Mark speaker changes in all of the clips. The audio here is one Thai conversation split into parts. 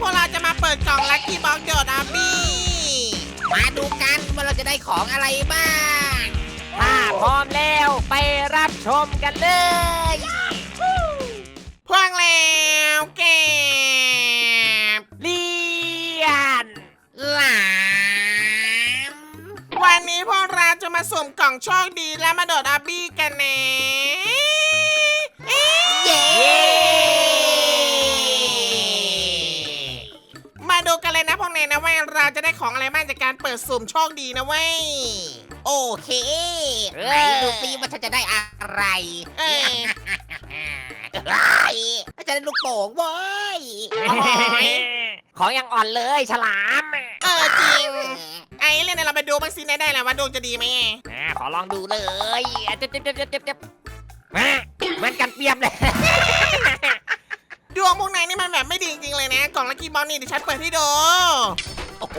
Speaker 1: พวกเราจะมาเปิดกล่องลัคกี้บ็อกโดดอาบี้
Speaker 2: มาดูกันว่าเราจะได้ของอะไรบ้าง
Speaker 3: ถ้าพร้อมแล้วไปรับชมกันเลย
Speaker 1: พวกแล้วเก็บ
Speaker 3: เลียน
Speaker 2: หลาม
Speaker 1: วันนี้พวกเราจะมาสุ่มกล่องโชคดีและมาโดดอาบี้กันนะ วกนายนะว่าเราจะได้ของอะไรบ้างจากการเปิดสุ่มโชคดีนะเว้ย
Speaker 2: โอเคไหนดูซิว่าฉันจะได้อะไร
Speaker 1: เออ
Speaker 2: เฮ้ยฉันจะได้ลูกโป่งเว้ย
Speaker 3: ของยังอ่อนเลยฉลาม
Speaker 1: เออจริง ไอ้เล่นเราไปดูบ้างสินายได้แหละว่าดวงจะดีไหม
Speaker 3: อ่าขอลองดูเลยเจ็บเจ็บเจ็บเจ็บเจ็บเจ็บมาเหมือนกันเปรียบเลย
Speaker 1: ดวงพวกนายนี่มันแบบไม่ดีจริงๆเลยนะ กล่องลัคกี้บ็อกนี่เดี๋ยวฉันเปิดให้ดู
Speaker 2: โอ้โห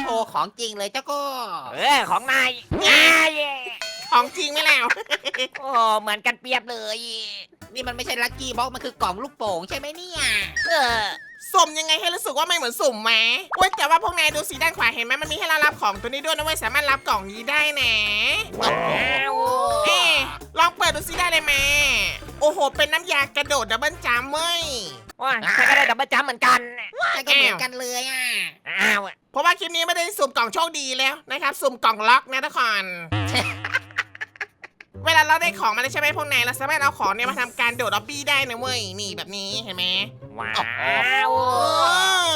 Speaker 2: โชว์ของจริงเลยเจ้าก็
Speaker 3: เออของนายง่าย
Speaker 1: ของจริงไหมแล้ว
Speaker 3: โอ้เหมือนกันเปรียบเลย
Speaker 2: นี่มันไม่ใช่ลัคกี้บ็อกมันคือกล่องลูกโป่งใช่ไหมเนี่ย
Speaker 3: เออ
Speaker 1: สุ่มยังไงให้รู้สึกว่าไม่เหมือนสุ่มไหมเว้ยแต่ว่าพวกนายดูสีด้านขวาเห็นไหมมันมีให้เรารับของตัวนี้ด้วยนะเว้ยสามารถรับกล่องนี้ได้นะ
Speaker 3: ว้าว
Speaker 1: เอ๊ะลองเปิดดูซิได้เลยไหมโอ้โห เป็นน้ำยากระโดดดับเบิลจัมป์เว้ย
Speaker 3: ว่าฉันก็ได้ดับเบิลจัมป์เหมือนกัน
Speaker 2: ฉันก็เหมือนกันเลยอะ
Speaker 3: อ้าว
Speaker 1: เพราะว่าคลิปนี้ไม่ได้สุ่มกล่องโชคดีแล้วนะครับ สุ่มกล่องล็อกนะทุกคน เวลาเราได้ของมาแล้วใช่ไหมพวกนายเราสามารถเอาของเนี่ยมาทำการโดดออบบี้ได้นะเว้ยนี่แบบนี้เห็นไหม
Speaker 3: ว้าว
Speaker 1: เอ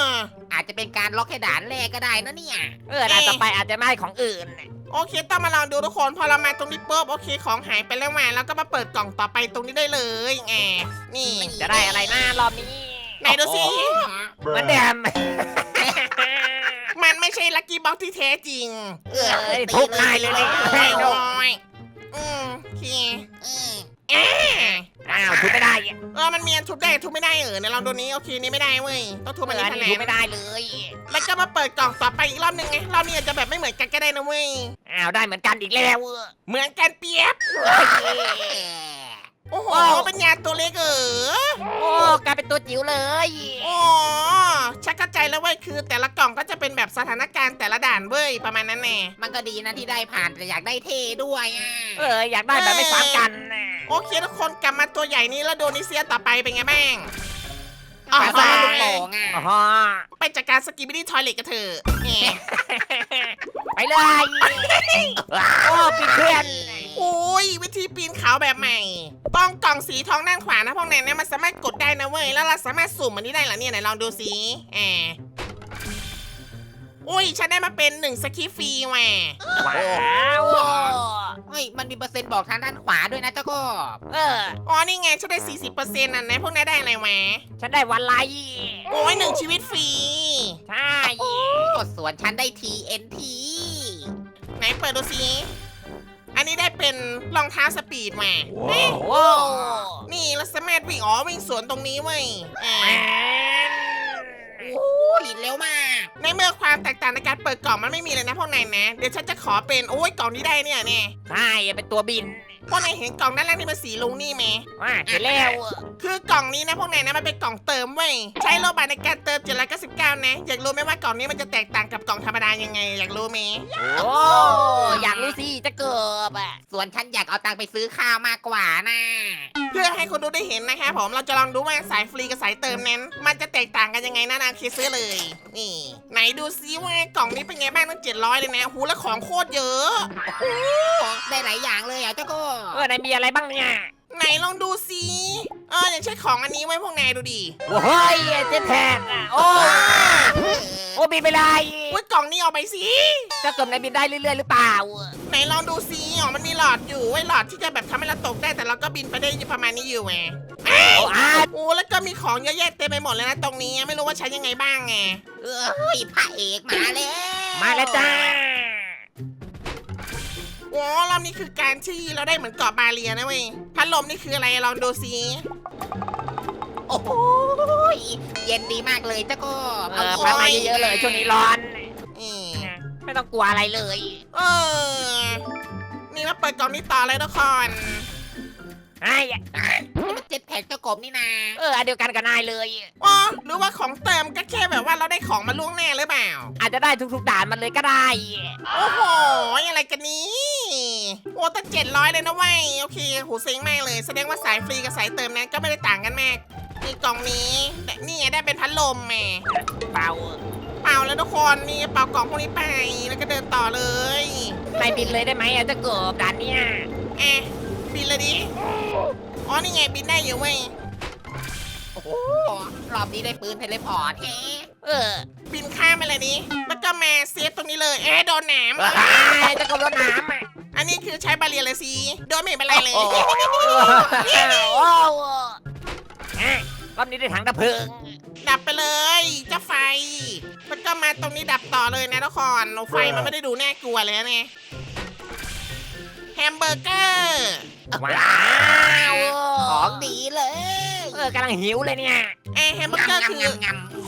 Speaker 1: อ
Speaker 2: อาจจะเป็นการล็อกให้ด่านแรกก็ได้นะเนี่ย
Speaker 3: เออด่านต่อไปอาจจะไม่ให้ของอื่น
Speaker 1: โอเค ต้องมาลองดูทุกคนพอเรามาตรงนี้ปุ๊บโอเคของหายไปแล้วมาแล้วก็มาเปิดกล่องต่อไปตรงนี้ได้เลยแงนี่
Speaker 3: จะได้อะไรหน้ารอบนี้
Speaker 1: ไหนดูสิ
Speaker 3: เหมือนเดิม
Speaker 1: มันไม่ใช่ลัคกี้บ็อกที่แท้จริง
Speaker 2: เออ
Speaker 3: เอ้ยทุบนายเลยเลย
Speaker 1: โอ้ยอืม โอเค
Speaker 2: เออ
Speaker 1: เอ๊ะ
Speaker 3: อ้าวทุบไม่ได้
Speaker 1: เออมันมีอันทุบได้ทุบไม่ได้เออในลองดูนี้โอเคนี่ไม่ได้เว้ยต้องทุบ
Speaker 3: เอ
Speaker 1: มัน
Speaker 3: อ
Speaker 1: นี้
Speaker 3: นี่
Speaker 1: คะแน
Speaker 3: ทุบ
Speaker 1: น
Speaker 3: ไม่ได้เลย
Speaker 1: แล้วก็มาเปิดกล่องต่อไปอีกรอบหนึ่งไงรอบนี้อาจจะแบบไม่เหมือนกันก็ได้นะเว้ย
Speaker 3: อ้าวได้เหมือนกันอีกแล้ว
Speaker 1: เหมือนกันเปียบ โอ้โห เป็นยาตัวเล็กเออ
Speaker 3: โอ้กลายเป็นตัวจิ๋วเลย
Speaker 1: โอ้ชักเข้าใจแล้วเว้ยคือ แต่ละกล่องก็จะเป็นแบบสถานการณ์แต่ละด่านเว้ยประมาณนั้นแน่
Speaker 2: มันก็ดีนะที่ได้ผ่านแต่อยากได้เท่ด้วยอะ
Speaker 3: เอออยากได้แบบไม่ซ้ำกัน
Speaker 1: โอเคทุกคนกลับมาตัวใหญ่นี้แล้วโดนิเซียต่อไปเป็นไงบ้าง
Speaker 2: อ๋อ
Speaker 1: อ่า
Speaker 2: ลูกโป่งอะ
Speaker 3: อ๋อ
Speaker 1: ไปจัดการสกิบิดี้ทอยเล็ตกันเถอะแหม
Speaker 3: ไปเลยโอ้ปิดเพื่อน
Speaker 1: โอ้ ยวิธีปีนเขาแบบใหม่ ต้องกล่องสีทองด้านขวานะพวกนั้นเนี่ยมันสามารถกดได้นะเว้ย แล้วเราสามารถสุ่มอันนี้ได้เหรอเนี่ยไหนลองดูสิแอบอุ้ยฉันได้มาเป็นหนึ่งสกิฟรีแหว
Speaker 3: ว้าว
Speaker 2: เฮ้ยมันมีเปอร์เซ็นต์บอกทางด้านขวาด้วยนะเจ้าก็
Speaker 3: เออ
Speaker 1: อ๋อนี่ไงฉันได้ 40%นั่นนะพวกนายได้อะไรแหว
Speaker 3: ฉันได้วันไล
Speaker 1: โอ้ยหนึ่งชีวิตฟรี
Speaker 3: ใช่
Speaker 2: กดส่วนฉันได้ TNT
Speaker 1: ไหนเปิดดูสิ อันนี้ได้เป็นรองเท้าสปีดแหว
Speaker 3: โอ้โห
Speaker 1: นี่เราสามารถวิ่งอ๋อวิ่งสวนตรงนี้เว้ยแอบ
Speaker 3: แมน
Speaker 2: โอ้ยเร็วมาก
Speaker 1: ในเมื่อความแตกต่างในการเปิดกล่องมันไม่มีเลยนะพวกนายนะ เดี๋ยวฉันจะขอเป็นโอ้ยกล่องนี้ได้เนี่ยเนี่ย
Speaker 3: ใช่เป็นตัวบิน
Speaker 1: พวกนายเห็นกล่องด้านล่างที่เป็นสีลุงนี่ไหม
Speaker 3: ว่าเห็นแล้ว
Speaker 1: คือกล่องนี้นะพวกนายนะมันเป็นกล่องเติมเว้ยใช้โลบาในการเติม799นะ อยากรู้ไหมว่ากล่องนี้มันจะแตกต่างกับกล่องธรรมดายังไง อยากรู้ไหม
Speaker 3: โอ้อยากรู้ สิจะเกิบอะ
Speaker 2: ส่วนฉันอยากเอาตังค์ไปซื้อข้าวมากกว่านะ
Speaker 1: เพื่อให้คนดูได้เห็นนะคะผมเราจะลองดูว่าสายฟรีกับสายเติมนั้น มันจะแตกต่างกันยังไงนะนะเคซื้อเลย นี่ ไหนดูซิว่ากล่องนี้เป็นไงบ้างตั้ง700เลยนะหูแล้วของโคตรเยอะ
Speaker 2: ได้หลายอย่างเลยอะเจ้าก็
Speaker 3: เออนายมีอะไรบ้างเนี่ย
Speaker 1: ไหนลองดูซิเอออย่างเช่นของอันนี้ไว้พวกนายดูดิ
Speaker 3: โอ้ยเจ๊แทนอะโอ้โอ้บินไปเลย
Speaker 1: ว่ากล่องนี้เอาไปสิ
Speaker 3: จะเกิบนายบินได้เรื่อยๆหรือเปล่า
Speaker 1: ไหนลองดูซิอ๋อมันมีหลอดอยู่ไว้ยหลอดที่จะแบบทำให้เราตกได้แต่เราก็บินไปได้ประมาณนี้อยู่ไง
Speaker 3: โอ้อาร์ต
Speaker 1: โอ้แล้วก็มีของเยอะแยะเต็มไปหมดเลยนะตรงนี้ไม่รู้ว่าใช้ยังไงบ้างไง
Speaker 2: เอ้ยพระเอกมาแล้ว
Speaker 3: มาแล้วจ้า
Speaker 1: โอ้รอบนี้คือการที่เราได้เหมือนเกาะบาเลียนะเว้ยพัดลมนี่คืออะไรลองดูซิ
Speaker 2: โอ้โหยเย็นดีมากเลยเจ้าก็
Speaker 3: เออพักมาเยอะๆเลยช่วงนี้ร้อน
Speaker 1: อืม
Speaker 3: ไม่ต้องกลัวอะไรเลย
Speaker 1: เออ นี่มาเปิดกล่องนี้ต่อเลยทุกคน
Speaker 3: ไอ้
Speaker 2: นี่มันเจ็ตแพ็กเจ้ากบนี่นา
Speaker 3: เอออันเดียวกันกับนายเลย
Speaker 1: อ๋อหรือว่าของเติมก็แค่แบบว่าเราได้ของมาล่วงหน้าหรือเปล่า
Speaker 3: อา จจะได้ทุกๆด่านมันเลยก็ได้
Speaker 1: โอ้โห อะไรกันนี้โอ้ตั้งเจ็ดร้อยเลยนะเว้ย โอเคโหเซ็งมากเลย แสดงว่าสายฟรีกับสายเติมนั้นก็ไม่ได้ต่างกันมากนี่กล่องนี้แต่นี่ไงได้เป็นพัดลมแหม
Speaker 3: เปล่า
Speaker 1: เป่าแล้วทุกคนนี่เป่ากล่องพวกนี้ไปแล้วก็เดินต่อเลย
Speaker 3: นายบินเลยได้ไหมอาจจะเกิดด่านเนี้ย
Speaker 1: แอะบินเลยดิ อ๋อ นี่ไงบินได้อยู่เว้ย
Speaker 2: โอ้โหรอบนี้ได้ปืนเทเลพอร์ตแฮะ
Speaker 3: เออ
Speaker 1: บินข้ามไปเลยดิแล้วก็มาเซฟตรงนี้เลย เอ๊ะโดนหนาม
Speaker 3: ไอ้เจะกบรถน้ำอะ
Speaker 1: อันนี้คือใช้บาเรียเลยสิโดนไม่เป็นไรเลย
Speaker 3: โอ้โหโอ้โหอะรอบนี้ได้ถังดับเพลิง
Speaker 1: ดับไปเลยเจ้าไฟแล้วก็มาตรงนี้ดับต่อเลยนะทุกคนโอ้ไฟมันไม่ได้ดูน่ากลัวเลยนะเนี่ยแฮมเบอร์เกอร์
Speaker 3: ว้าว
Speaker 2: ของดีเลย
Speaker 3: เออกำลังหิวเลยเนี่ย
Speaker 1: แอะแฮมเบอร์เกอร์คืองำ
Speaker 2: งำ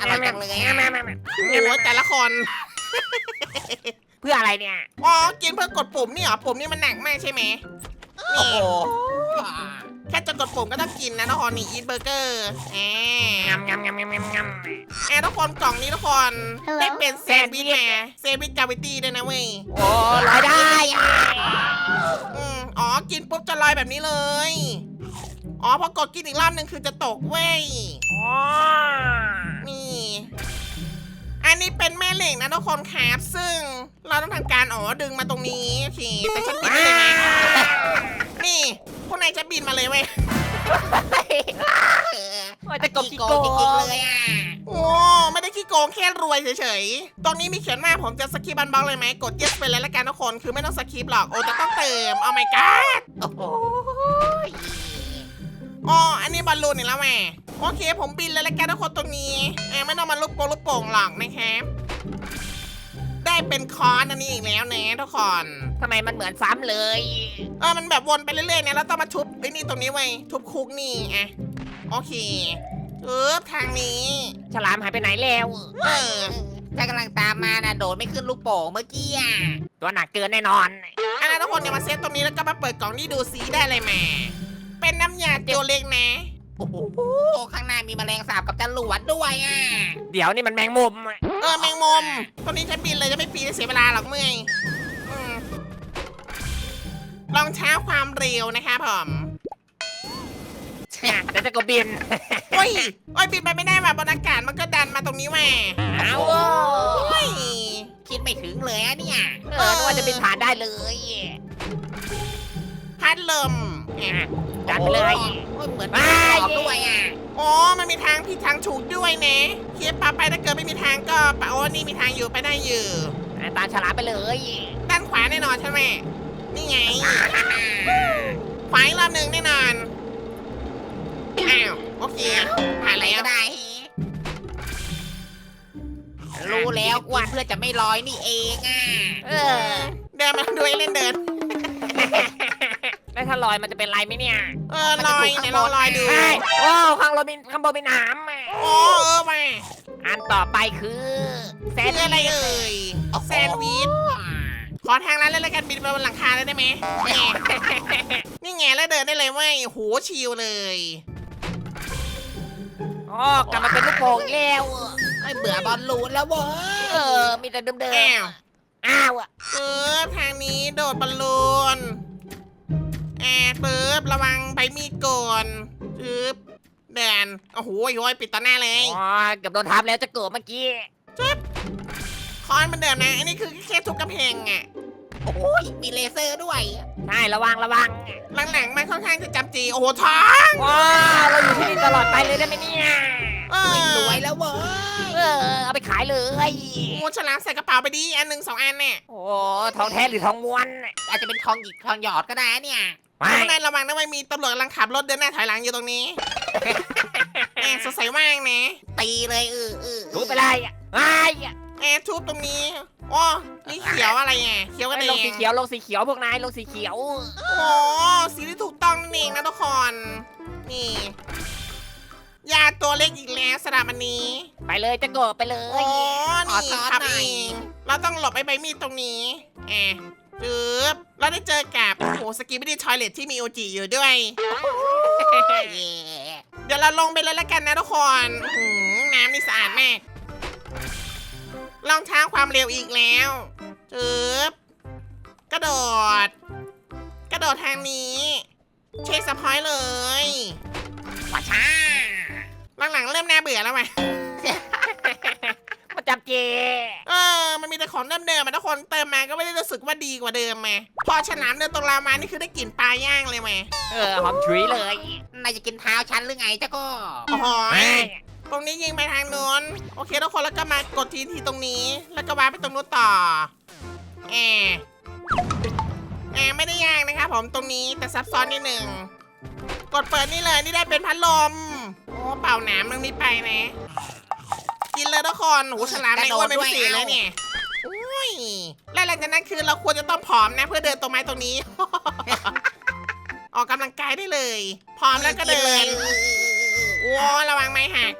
Speaker 2: อร่อยจังเลยอะ
Speaker 3: มามามา
Speaker 1: โอ้โหแต่ละคน
Speaker 3: เพื่ออะไรเนี่ย
Speaker 1: อ๋อ กินเพื่อกดปุ่มนี่เหรอ ปุ่มนี่มันหนักมากใช่ไหม
Speaker 2: โอ้
Speaker 1: นี่
Speaker 2: โห
Speaker 1: แค่จะกดปุ่มก็ต้องกินนะทุกคนนี่อีทเบอร์เกอร์แอม
Speaker 3: งำงำงำงำงำงำ
Speaker 1: แอร์ทุกคนกล่องนี้ทุกคนได้เป็นแซนด์วิชมาแซนด์วิชกาวิตี้ด้วยนะเว้ย
Speaker 3: โอ้ลอยได้อะ
Speaker 1: อืมอ๋อ กินปุ๊บจะลอยแบบนี้เลย อ๋อพอกดกินอีกรอบหนึ่งคือจะตกเว้ย
Speaker 3: อ๋อ
Speaker 1: นี่ อันนี้เป็นแม่เหล็กนะทุกคนครับซึ่งเราต้องทำการอ๋อดึงมาตรงนี้โอเคแต่ฉันบินไม่ได้นะนี่พวกนายจะบินมาเลยเว้ย
Speaker 2: เออ
Speaker 3: ว่าจะกบ
Speaker 2: ขี้
Speaker 3: กี่
Speaker 2: โก
Speaker 3: โก
Speaker 2: งจริงๆ
Speaker 3: ง
Speaker 2: เลยอะ
Speaker 1: โอ้ไม่ได้ขี้โกงแค่รวยเฉยๆ ตรงนี้มีเขียนว่าผมจะสกิปบันบล็อกเลยไหม กด yes ไปเลยละกันทุกคน คือไม่ต้องสกิปหรอก โอ้แต่ต้องเติมเอาไม่กัด
Speaker 2: โอ้โห
Speaker 1: อ๋ออันนี้บอลลูนอีกแล้วแม่ โอเคผมบินเลยละกันทุกคนตรงนี้แอบไม่ต้องมาลุกโปงลุกโป่งหรอกนะครับได้เป็นคอนอันนี้อีกแล้วนะทุกคน
Speaker 3: ทำไมมันเหมือนซ้ำเลย
Speaker 1: เออมันแบบวนไปเรื่อยๆเนี่ยแล้วต้องมาทุบไอ้นี่ตรงนี้ไว้ยทุบคุกนี่อะโอเคเออทางนี้
Speaker 3: ฉลามหายไปไหนแล้ว
Speaker 1: เออ
Speaker 2: ถ้ากำลังตามมานะโดดไม่ขึ้นลูกโป่งเมื่อกี้อะ
Speaker 3: ตัวหนักเกินแน่นอน
Speaker 1: อันนั้นทุกคนเนี่ยมาเซตตรงนี้แล้วก็มาเปิดกล่องนี่ดูซีได้เลยแหม่เป็นน้ำยาตัวเล็กนะ
Speaker 2: โอ้โหข้างหน้ามีแมลงสาบกับจรวดด้วยอะ
Speaker 3: เดี๋ยวนี่มันแมงมุมอะ
Speaker 1: เออแมงมุมตรงนี้ฉันบินเลยจะไม่ปีนเสียเวลาหรอกเมื่อยอืมลองช้าความเร็วนะคะผม
Speaker 3: เนี่ยเดี๋ยวจะกบบิน
Speaker 1: โอ้ยโอ้ยบินไปไม่ได้ว่ะบนอากาศมันก็ดันมาตรงนี้แหม่
Speaker 3: เอา
Speaker 1: โอ้ย
Speaker 2: คิดไม่ถึงเลยอะเนี่ย
Speaker 3: เออนึกว่าจะบินผ่านได้เลย
Speaker 1: พั ดลม
Speaker 3: อะดันไปเลย
Speaker 2: โอ้ยเหมือนมีรอบด้วยอะ
Speaker 1: อ๋อมันมีทางผิดทางถูกด้วยนะเคียบปาไปถ้าเกิดไม่มีทางก็ปะโอ้นี่มีทางอยู่ไปได้อยู่
Speaker 3: อะตามฉลามไปเลย
Speaker 1: ด้านขวาแน่นอนใช่ไหมนี่ไงขวาอีกรอบหนึ่งแน่นอนอ้าวโอเคผ่าน
Speaker 2: อะไร
Speaker 1: แล้ว
Speaker 2: ก็ได้ รู้แล้วกวนเพื่อจะไม่ลอยนี่เองอะ
Speaker 3: เออ
Speaker 1: เดินมาด้วยเล่นเดิน
Speaker 3: แล้วถ้าลอยมันจะเป็นไรไหมเนี่ย
Speaker 1: เออลอยไหนลองลอยดู
Speaker 3: เฮ้ยโอ้ข้างบนมีข้างบนมีน้ำอะ
Speaker 1: โอ้เออมา
Speaker 3: อันต่อไปคือแซ
Speaker 1: คื
Speaker 3: น
Speaker 1: ออะไร
Speaker 3: ด์วิช
Speaker 1: เอ่ยแซนด์วิชขอทางร้านเลยละกันบินไปบนหลังคาเลยได้ไหมแหม่นี่ไงแล้วเดินได้เลยเว้ยโหชิลเลย
Speaker 3: อ๋อกลับมาเป็นลูกโป่งอีกแล้ว
Speaker 2: ไม่เบื่อบอลลูนแล้วเว้
Speaker 3: เอยอมีแต่เดิม
Speaker 1: อ้าว
Speaker 3: ๆอ้าวอะ
Speaker 1: เออทางนี้โดดบอลลูน แอบปึ๊บระวังใบมีดก่อนปึ๊บเดินโอ้โหโย้ยปิดต่อหน้าเลย
Speaker 3: อ๋อเกือบโดนทับแล้วจะเกิดเมื่อกี้
Speaker 1: คอนเหมันเดิมนะ อันนี้คือแค่ทุบกระเพงอะ
Speaker 2: โอ้ยมีเลเซอร์ด้วย
Speaker 3: ใช่ระวังระวัง
Speaker 1: หลังๆมันค่อนข้างจะจำจี โอ้โหท้อง
Speaker 3: ว้าวเราอยู่ที่นี่ตลอดไปเลยได้ไหมเนี่ย
Speaker 1: เออ
Speaker 2: ไม่รวยแล้วเว้
Speaker 3: เอยอเอาไปขายเลย
Speaker 1: โอ้ฉลามใส่กระเป๋าไปดิ อันหนึ่งสองอันเนี่ย
Speaker 3: โอ้ทองแท้หรือทองม้วน
Speaker 2: อาจจะเป็นทองหยิบทองหยอดก็ได้เนี่ย
Speaker 3: ไป
Speaker 1: ข้างในระวังนะไม่มีตำรวจกำลังขับรถเดินหน้าถอยหลังอยู่ตรงนี้ แอบสงสัยว่างนะ
Speaker 2: ตีเลยเออเออ
Speaker 3: ถูไปเลยอะไอ้อะ
Speaker 1: แอบทุบตรงนี้อ๋อนี่เขียวอะไรอะเขียวกัน
Speaker 3: ไอ้
Speaker 1: เอ
Speaker 3: ลงสี
Speaker 1: ง
Speaker 3: เขียวลงสีเขียวพวกนายลงสีเขียว
Speaker 1: โอ้สีที่ถูกต้องนั่นเองนะทุกคนนี่ยาตัวเล็กอีกแล้วสำหรับอันนี้
Speaker 3: ไปเลยจะเกิดไปเล
Speaker 1: โอ้
Speaker 3: ย
Speaker 1: นี่ขับเอง เราต้องหลบไอ้ใบมีดตรงนี้แอบจึ๊บ เราได้เจอกับโอ้โหสกีบิดี้ทอยเลทที่มีโอจิอยู่ด้วย
Speaker 2: เย่
Speaker 1: เดี๋ยวเราลงไปเลยละกันนะทุกคนหืมน้ำนี่สะอาดมากรองเท้าความเร็วอีกแล้วจึบกระโดด กระโดดทางนี้ เช็คสปอยเลย
Speaker 2: ว่าช้า
Speaker 1: หลังๆเริ่มน่าเบื่อแล้วไหม
Speaker 3: มาจับเจ
Speaker 1: เออ มันมีแต่ของเดิมๆมาทุกคนเติมมาก็ไม่ได้รู้สึกว่าดีกว่าเดิมมาพอฉลามเดินตรงเรามานี่คือได้กลิ่นปลาย่างเลยไหม
Speaker 3: เออหอมฉุยเลย
Speaker 2: นายจะกินเท้าฉันหรือไงเจ้าก็
Speaker 1: โอ้โห
Speaker 3: แม่
Speaker 1: ตรงนี้ยิงไปทางนู้นโอเคทุกคนแล้วก็มากดทีทีตรงนี้ แล้วก็วางไปตรงนู้นต่อแอร์แอร์ไม่ได้ยากนะครับผมตรงนี้แต่ซับซ้อนนิดหนึ่งกดเปิดนี่เลยนี่ได้เป็นพัดลมโอ้เป่าหนามตรงนี้ไปนะ กินเลยทุกคนโอ้ฉลามในอ้วนเป็นพิเศษเลยเนี่ยอุ้ยและหลังจากนั้นคือเราควรจะต้องผอมนะเพื่อเดินตรงไม้ตรงนี้ ออกกำลังกายได้เลยพร้อมแล้วก็เดินว้าวระวังไม้หัก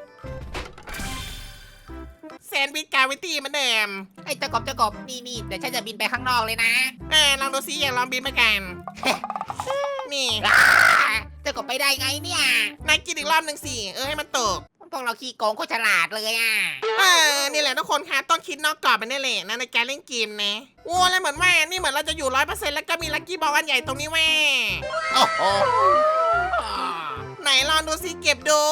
Speaker 1: แซนด์วิชกาวิตี้เหมือนเดิม
Speaker 2: ไอ้เจ้ากบเจ้ากบนี่นี่เดี๋ยวฉันจะบินไปข้างนอกเลยนะ
Speaker 1: เออลองดูซิอยากลองบินมากันนี่
Speaker 2: อ่าเจ้ากบไปได้ไงเนี่ย
Speaker 1: นายกินอีกรอบหนึ่งสิเออให้มันตก
Speaker 2: พวกเราขี้โกงโคตรฉลาดเลยอะ
Speaker 1: เออนี่แหละทุกคนคะต้องคิดนอกกรอบไปนี่แหละนะในการเล่นเกมนะโอ้แล้วเหมือนว่านี่เหมือนเราจะอยู่ร้อยเปอร์เซ็นต์แล้วก็มีลัคกี้บอลอันใหญ่ตรงนี้แม่
Speaker 2: โอ้โห
Speaker 1: ไหนลองดูซิเก็บดู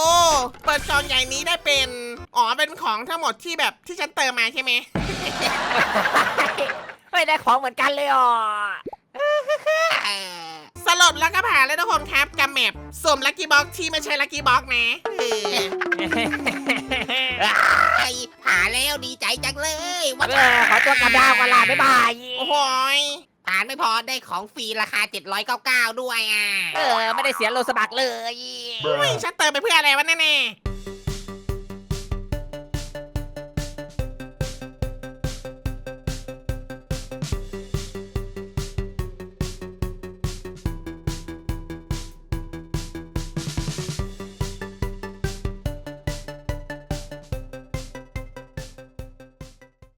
Speaker 1: เปิดจอใหญ่นี้ได้เป็น อ๋อเป็นของทั้งหมดที่แบบที่ฉันเติมมาใช่ไหม
Speaker 3: เฮ้ยได้ของเหมือนกันเลยอะ
Speaker 2: เออ
Speaker 1: ส รุปแล้วก็ผ่านแล้วทุกคนครับกับแมปสวมลัคกี้บ็อกที่ไม่ใช่ลัคกี้บ็อกนะเออ
Speaker 2: ไอ้ผ่าแล้วดีใจจังเลยว่า
Speaker 3: เออขอตัวกลับดาวกันลาบ๊ายบาย
Speaker 1: โอ้โหย
Speaker 2: ผ่านไม่พอได้ของฟรีราคา 799 ด้วยอะ
Speaker 3: เออ ไม่ได้เสียโลสบักเลย
Speaker 1: เฮ้ยฉันเติมไปเพื่ออะไรวะแน่ๆ